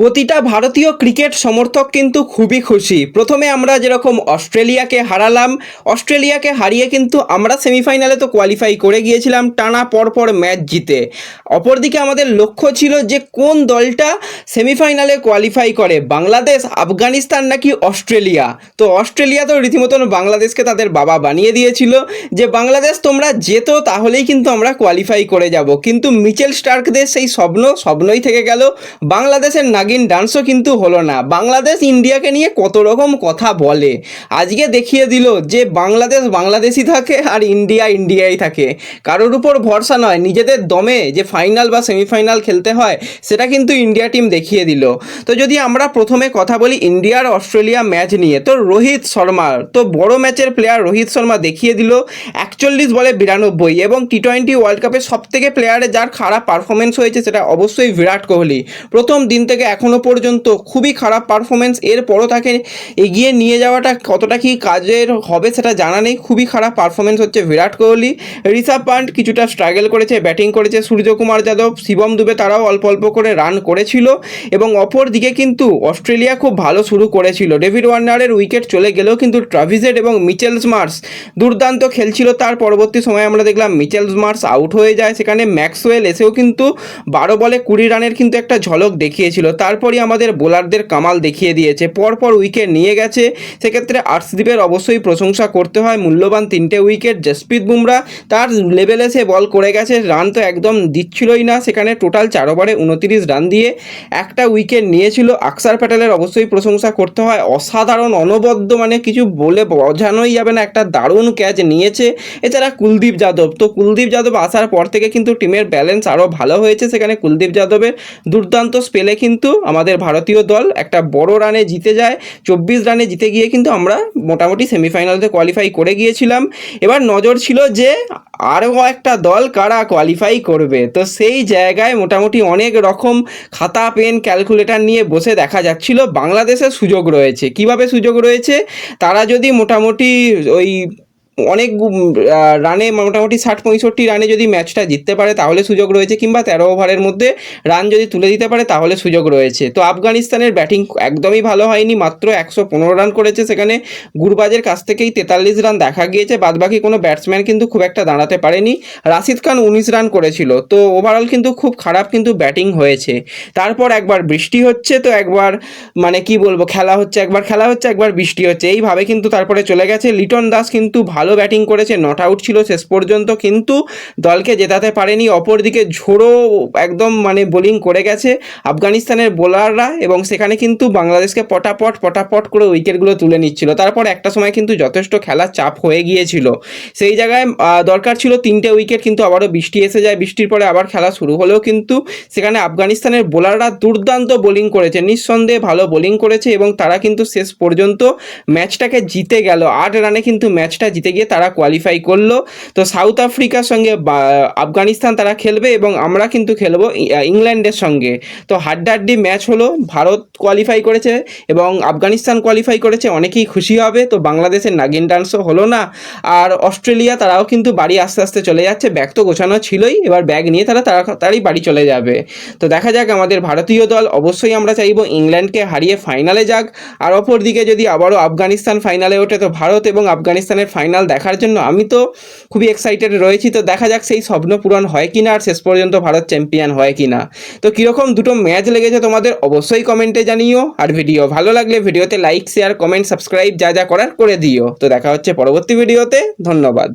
প্রতিটা ভারতীয় ক্রিকেট সমর্থক কিন্তু খুবই খুশি। প্রথমে আমরা যেরকম অস্ট্রেলিয়াকে হারালাম, অস্ট্রেলিয়াকে হারিয়ে কিন্তু আমরা সেমিফাইনালে তো কোয়ালিফাই করে গিয়েছিলাম, টানা পরপর ম্যাচ জিতে। অপরদিকে আমাদের লক্ষ্য ছিল যে কোন দলটা সেমিফাইনালে কোয়ালিফাই করে, বাংলাদেশ, আফগানিস্তান নাকি অস্ট্রেলিয়া? তো অস্ট্রেলিয়া তো রীতিমতন বাংলাদেশকে তাদের বাবা বানিয়ে দিয়েছিল যে, বাংলাদেশ, তোমরা যেত তাহলেই কিন্তু আমরা কোয়ালিফাই করে যাব। কিন্তু মিচেল স্টার্কদের সেই স্বপ্ন স্বপ্নই থেকে গেল, বাংলাদেশের নাগিন ডান্সও কিন্তু হলো না। বাংলাদেশ ইন্ডিয়াকে নিয়ে কত রকম কথা বলে। আজকে দেখিয়ে দিল যে বাংলাদেশ বাংলাদেশই থাকে আর ইন্ডিয়া ইন্ডিয়াই থাকে। কারোর উপর ভরসা নয়। নিজেদের দমে যে ফাইনাল বা সেমিফাইনাল খেলতে হয়, সেটা কিন্তু ইন্ডিয়া টিম দেখিয়ে দিল। তো যদি আমরা প্রথমে কথা বলি ইন্ডিয়ার অস্ট্রেলিয়া ম্যাচ নিয়ে, তো রোহিত শর্মার তো বড় ম্যাচের প্লেয়ার রোহিত শর্মা দেখিয়ে দিল একচল্লিশ বলে বিরানব্বই এবং টি টোয়েন্টি ওয়ার্ল্ড কাপে সব থেকে প্লেয়ারে যার খারাপ পারফরমেন্স হয়েছে, সেটা অবশ্যই বিরাট কোহলি। প্রথম দিন থেকে এখনও পর্যন্ত খুবই খারাপ পারফরমেন্স এরপরও তাকে এগিয়ে নিয়ে যাওয়াটা কতটা কি কাজের হবে সেটা জানা নেই। খুবই খারাপ পারফরমেন্স হচ্ছে বিরাট কোহলি। ঋষভ পান্ট কিছুটা স্ট্রাগল করেছে ব্যাটিং করেছে সূর্যকুমার যাদব, শিবম দুবে তারাও অল্প অল্প করে রান করেছিল এবং অপর দিকে কিন্তু অস্ট্রেলিয়া খুব ভালো শুরু করেছিল। ডেভিড ওয়ার্নারের উইকেট চলে গেলেও কিন্তু ট্রাভিজেড এবং মিচেলস মার্স দুর্দান্ত খেলছিল। তার পরবর্তী সময় আমরা দেখলাম মিচেলস মার্স আউট হয়ে যায়। সেখানে ম্যাক্সওয়েল এসেও কিন্তু বারো বলে কুড়ি রানের কিন্তু একটা ঝলক দেখিয়েছিল। তারপরই আমাদের বোলারদের কামাল দেখিয়ে দিয়েছে। পরপর উইকেট নিয়ে গেছে। সেক্ষেত্রে আর্শদীপের অবশ্যই প্রশংসা করতে হয়। মূল্যবান তিনটে উইকেট জসপ্রীত বুমরা। তার লেভেলে সে বল করে গেছে। রান তো একদম দিচ্ছিলই না। সেখানে টোটাল চার ওভারে উনতিরিশ রান দিয়ে একটা উইকেট নিয়েছিল। আকসার প্যাটেলের অবশ্যই প্রশংসা করতে হয়। অসাধারণ, অনবদ্য মানে কিছু বলে বোঝানোই যাবে না। একটা দারুণ ক্যাচ নিয়েছে। এছাড়া কুলদীপ যাদব। তো কুলদীপ যাদব আসার পর থেকে কিন্তু টিমের ব্যালেন্স আরও ভালো হয়েছে। সেখানে কুলদীপ যাদবের দুর্দান্ত স্পেলে কিন্তু আমাদের ভারতীয় দল একটা বড় রানে জিতে যায়, চব্বিশ রানে জিতে গিয়ে কিন্তু আমরা মোটামুটি সেমিফাইনালতে কোয়ালিফাই করে গিয়েছিলাম। এবার নজর ছিল যে আরও একটা দল কারা কোয়ালিফাই করবে। তো সেই জায়গায় মোটামুটি অনেক রকম খাতা, পেন ক্যালকুলেটর নিয়ে বসে দেখা যাচ্ছিল। বাংলাদেশের সুযোগ রয়েছে। কীভাবে সুযোগ রয়েছে? তারা যদি মোটামুটি ওই অনেক রানে মোটামুটি ষাট পঁয়ষট্টি রানে যদি ম্যাচটা জিততে পারে, তাহলে সুযোগ রয়েছে, কিংবা তেরো ওভারের মধ্যে রান যদি তুলে দিতে পারে, তাহলে সুযোগ রয়েছে। তো আফগানিস্তানের ব্যাটিং একদমই ভালো হয়নি, মাত্র একশো পনেরো রান করেছে সেখানে। গুরবাজের কাছ থেকেই তেতাল্লিশ রান দেখা গিয়েছে, বাদবাকি কোনো ব্যাটসম্যান কিন্তু খুব একটা দাঁড়াতে পারেনি। রাশিদ খান উনিশ রান করেছিল, তো ওভারঅল কিন্তু খুব খারাপ কিন্তু ব্যাটিং হয়েছে। তারপর একবার বৃষ্টি হচ্ছে, তো একবার মানে কি বলব, খেলা হচ্ছে, একবার খেলা হচ্ছে, একবার বৃষ্টি হচ্ছে। এইভাবে কিন্তু তারপরে চলে গেছে। লিটন দাস কিন্তু ভালো ব্যাটিং করেছে নট আউট ছিল শেষ পর্যন্ত, কিন্তু দলকে জেতাতে পারেনি। অপরদিকে ঝোড়ো একদম মানে বোলিং করে গেছে আফগানিস্তানের বোলাররা এবং সেখানে কিন্তু বাংলাদেশকে পটাপট পটাপট করে উইকেটগুলো তুলে নিচ্ছিল। তারপর একটা সময় কিন্তু যথেষ্ট খেলার চাপ হয়ে গিয়েছিল। সেই জায়গায় দরকার ছিল তিনটে উইকেট কিন্তু আবারও বৃষ্টি এসে যায়। বৃষ্টির পরে আবার খেলা শুরু হলেও কিন্তু সেখানে আফগানিস্তানের বোলাররা দুর্দান্ত বোলিং করেছে। নিঃসন্দেহে ভালো বোলিং করেছে এবং তারা কিন্তু শেষ পর্যন্ত ম্যাচটাকে জিতে গেল। আট রানে কিন্তু ম্যাচটা জিতে গিয়ে তারা কোয়ালিফাই করল। তো সাউথ আফ্রিকার সঙ্গে আফগানিস্তান তারা খেলবে এবং আমরা কিন্তু খেলব ইংল্যান্ডের সঙ্গে। তো হাড্ডাহাড্ডি ম্যাচ হলো, ভারত কোয়ালিফাই করেছে এবং আফগানিস্তান কোয়ালিফাই করেছে, অনেকেই খুশি হবে। তো বাংলাদেশের নাগিন ডান্সও হলো না। আর অস্ট্রেলিয়া তারাও কিন্তু বাড়ি আস্তে আস্তে চলে যাচ্ছে ব্যাগ তো গোছানো ছিলই। এবার ব্যাগ নিয়ে তারা তাড়াতাড়ি বাড়ি চলে যাবে। তো দেখা যাক আমাদের ভারতীয় দল, অবশ্যই আমরা চাইব ইংল্যান্ডকে হারিয়ে ফাইনালে যাক। আর অপর দিকে যদি আবারও আফগানিস্তান ফাইনালে ওঠে, তো ভারত এবং আফগানিস্তানের ফাইনাল দেখার জন্য আমি তো খুবই এক্সাইটেড রয়েছি। তো দেখা যাক সেই স্বপ্ন পূরণ হয় কি না আর শেষ পর্যন্ত ভারত চ্যাম্পিয়ন হয় কি না তো কীরকম দুটো ম্যাচ লেগেছে তোমাদের অবশ্যই কমেন্টে জানিও। আর ভিডিও ভালো লাগলে ভিডিওতে লাইক শেয়ার কমেন্ট সাবস্ক্রাইব যা যা করার করে দিও। তো দেখা হচ্ছে পরবর্তী ভিডিওতে ধন্যবাদ।